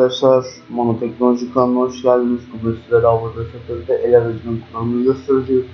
Arkadaşlar Monoteknoloji kanalına hoş geldiniz. Bugün sizlere havada seferinde el aracının kullanımını göstereceğiz.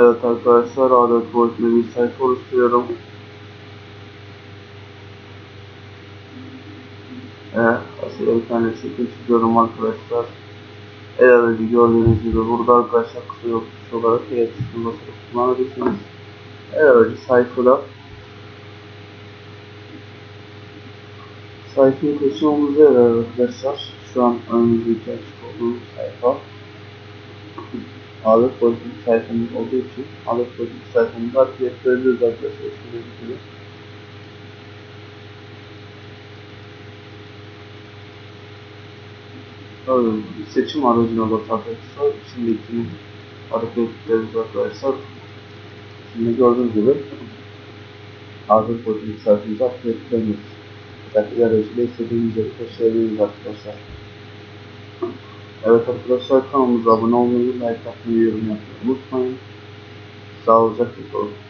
Evet arkadaşlar adet boyutlu bir sayfa oluşturuyorum. Evet, aslında bir tane şekil çiziyorum arkadaşlar. El gördüğünüz gibi burada arkadaşlar kısa yok tuş olarak el tuşunu basıp kullanabilirsiniz. El aracı sayfada sayfayı taşımamıza yarar arkadaşlar. Şu an önümüzdeki açık olduğu sayfa. Ağırlık politik sayfamız olduğu için ağırlık politik sayfamızı aktif edebiliriz arkadaşlar. Şöyle bir seçim aracına bak arkadaşlar. Şimdi ikimiz hareket ederiz arkadaşlar. Şimdi gördüğünüz gibi ağırlık politik sayfamızı aktif edebiliriz. Dikkatli aracıyla istediğimiz yere taşıyabiliriz arkadaşlar. Evet arkadaşlar kanalımıza abone olmayı, like atmayı, yorum yapmayı unutmayın. Sağlıcakla kalın.